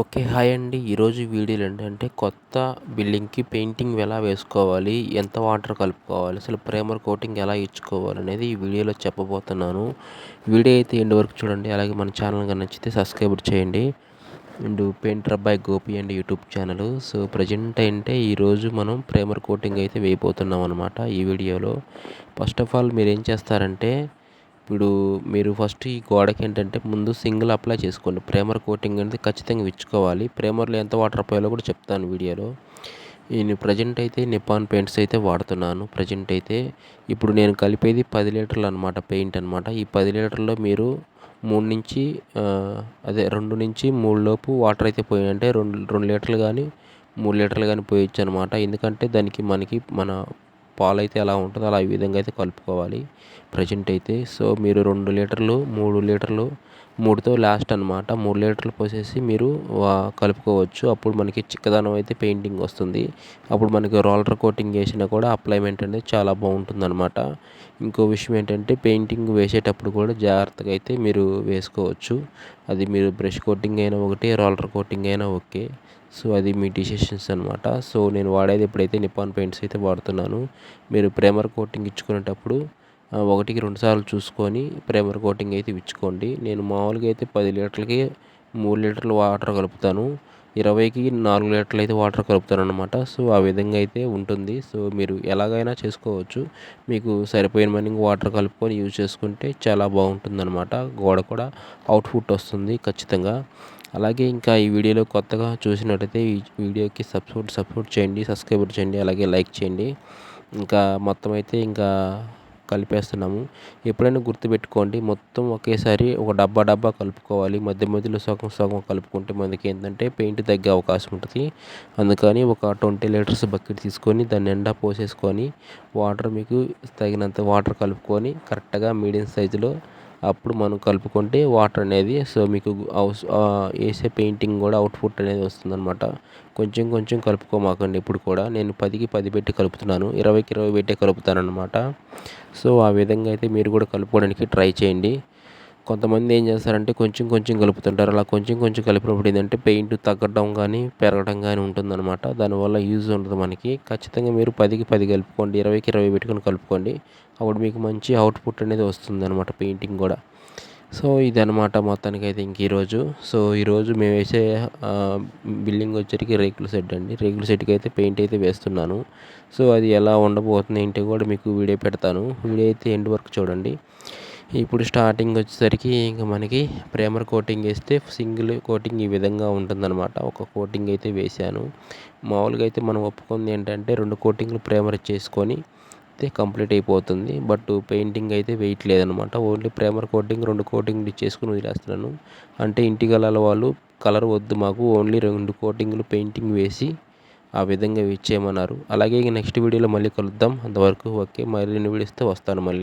Okay hi అండి. ఈరోజు వీడియోలు ఏంటంటే కొత్త బిల్డింగ్కి పెయింటింగ్ ఎలా వేసుకోవాలి ఎంత వాటర్ కలుపుకోవాలి అసలు ప్రేమర్ కోటింగ్ ఎలా ఇచ్చుకోవాలి అనేది ఈ వీడియోలో చెప్పబోతున్నాను. వీడియో అయితే ఎండ్ వరకు చూడండి. అలాగే మన ఛానల్ కానీ నచ్చితే సబ్స్క్రైబ్ చేయండి. అండ్ పెయింటర్ అబ్బాయి Gopi and YouTube channel. So present అంటే ఈరోజు మనం ప్రేమర్ కోటింగ్ అయితే వేయబోతున్నాం అనమాట ఈ వీడియోలో. ఫస్ట్ ఆఫ్ ఆల్ మీరు ఏం చేస్తారంటే ఇప్పుడు మీరు ఫస్ట్ ఈ గోడకి ఏంటంటే ముందు సింగిల్ అప్లై చేసుకోండి. ప్రేమర్ కోటింగ్ అనేది ఖచ్చితంగా ఇచ్చుకోవాలి. ప్రేమర్లో ఎంత వాటర్ పోయాలో కూడా చెప్తాను వీడియోలో. నేను ప్రజెంట్ అయితే నిపాన్ పెయింట్స్ అయితే వాడుతున్నాను. ప్రజెంట్ అయితే ఇప్పుడు నేను కలిపేది పది లీటర్లు అనమాట పెయింట్ అనమాట ఈ పది లీటర్లో మీరు మూడు నుంచి అదే రెండు నుంచి మూడు లోపు వాటర్ అయితే పోయి రెండు రెండు లీటర్లు కానీ మూడు లీటర్లు కానీ పోయొచ్చు అనమాట ఎందుకంటే దానికి మనకి మన పాలు అయితే ఎలా ఉంటుందో అలా ఈ విధంగా అయితే కలుపుకోవాలి. ప్రజెంట్ అయితే సో మీరు రెండు లీటర్లు మూడు లీటర్లు మూడుతో లాస్ట్ అనమాట మూడు లీటర్లు పోసేసి మీరు కలుపుకోవచ్చు. అప్పుడు మనకి చిక్కదనం అయితే పెయింటింగ్ వస్తుంది. అప్పుడు మనకి రోలర్ కోటింగ్ వేసినా కూడా అప్లైమెంట్ అనేది చాలా బాగుంటుంది అనమాట ఇంకో విషయం ఏంటంటే పెయింటింగ్ వేసేటప్పుడు కూడా జాగ్రత్తగా అయితే మీరు వేసుకోవచ్చు. అది మీరు బ్రష్ కోటింగ్ అయినా ఒకటి రోలర్ కోటింగ్ అయినా ఓకే. సో అది మీ డిసిషన్స్ అనమాట సో నేను వాడేది ఎప్పుడైతే నిపాన్ పెయింట్స్ అయితే వాడుతున్నాను మీరు ప్రేమర్ కోటింగ్ ఇచ్చుకునేటప్పుడు ఒకటికి రెండు సార్లు చూసుకొని ప్రైమర్ కోటింగ్ అయితే ఇచ్చుకోండి. నేను మామూలుగా అయితే పది లీటర్లకి మూడు లీటర్లు వాటర్ కలుపుతాను. ఇరవైకి నాలుగు లీటర్లు అయితే వాటర్ కలుపుతాను అనమాట సో ఆ విధంగా అయితే ఉంటుంది. సో మీరు ఎలాగైనా చేసుకోవచ్చు. మీకు సరిపోయిన మనీ వాటర్ కలుపుకొని యూజ్ చేసుకుంటే చాలా బాగుంటుంది అనమాట గోడ కూడా అవుట్పుట్ వస్తుంది ఖచ్చితంగా. అలాగే ఇంకా ఈ వీడియోలో కొత్తగా చూసినట్టయితే ఈ వీడియోకి సపోర్ట్ సపోర్ట్ చేయండి సబ్స్క్రైబ్ చేయండి అలాగే లైక్ చేయండి. ఇంకా మొత్తం అయితే ఇంకా కలిపేస్తున్నాము. ఎప్పుడైనా గుర్తుపెట్టుకోండి మొత్తం ఒకేసారి ఒక డబ్బా డబ్బా కలుపుకోవాలి. మధ్య మధ్యలో సగం సగం కలుపుకుంటే మనకి ఏంటంటే పెయింట్ తగ్గే అవకాశం ఉంటుంది. అందుకని ఒక ట్వంటీ లీటర్స్ బకెట్ తీసుకొని దాన్ని ఎండా పోసేసుకొని వాటర్ మీకు తగినంత వాటర్ కలుపుకొని కరెక్ట్గా మీడియం సైజులో అప్పుడు మనం కలుపుకుంటే వాటర్ అనేది సో మీకు వేసే పెయింటింగ్ కూడా అవుట్పుట్ అనేది వస్తుందన్నమాట. కొంచెం కొంచెం కలుపుకోమాకండి ఇప్పుడు కూడా. నేను పదికి పది పెట్టి కలుపుతున్నాను. ఇరవైకి ఇరవై పెట్టే కలుపుతాను అనమాట సో ఆ విధంగా అయితే మీరు కూడా కలుపుకోవడానికి ట్రై చేయండి. కొంతమంది ఏం చేస్తారంటే కొంచెం కొంచెం కలుపుతుంటారు. అలా కొంచెం కొంచెం కలిపినప్పుడు ఏంటంటే పెయింట్ తగ్గడం కానీ పెరగడం కానీ ఉంటుందన్నమాట. దానివల్ల యూజ్ ఉండదు మనకి. ఖచ్చితంగా మీరు పదికి పది కలుపుకోండి. ఇరవైకి ఇరవై పెట్టుకొని కలుపుకోండి. అప్పుడు మీకు మంచి అవుట్పుట్ అనేది వస్తుంది అనమాట పెయింటింగ్ కూడా. సో ఇదనమాట మొత్తానికి అయితే ఇంక ఈరోజు సో ఈరోజు మేము వేసే బిల్డింగ్ వచ్చరికి రేకుల సెట్ అండి. రేకుల సెట్కి అయితే పెయింట్ అయితే వేస్తున్నాను. సో అది ఎలా ఉండబోతుంది ఏంటి కూడా మీకు వీడియో పెడతాను. వీడియో అయితే ఎండ్ వరకు చూడండి. ఇప్పుడు స్టార్టింగ్ వచ్చేసరికి ఇంకా మనకి ప్రేమర్ కోటింగ్ వేస్తే సింగిల్ కోటింగ్ ఈ విధంగా ఉంటుందన్నమాట. ఒక కోటింగ్ అయితే వేశాను. మామూలుగా అయితే మనం ఒప్పుకుంది ఏంటంటే రెండు కోటింగ్లు ప్రేమర్ చేసుకొని అయితే కంప్లీట్ అయిపోతుంది. బట్ పెయింటింగ్ అయితే వేయట్లేదనమాట ఓన్లీ ప్రేమర్ కోటింగ్ రెండు కోటింగ్లు చేసుకుని వదిలేస్తున్నాను. అంటే ఇంటి గలాల వాళ్ళు కలర్ వద్దు మాకు ఓన్లీ రెండు కోటింగ్లు పెయింటింగ్ వేసి ఆ విధంగా ఇచ్చేయమన్నారు. అలాగే నెక్స్ట్ వీడియోలో మళ్ళీ కలుద్దాం. అంతవరకు ఓకే. మరిన్ని వీడియోస్తే వస్తాను మళ్ళీ.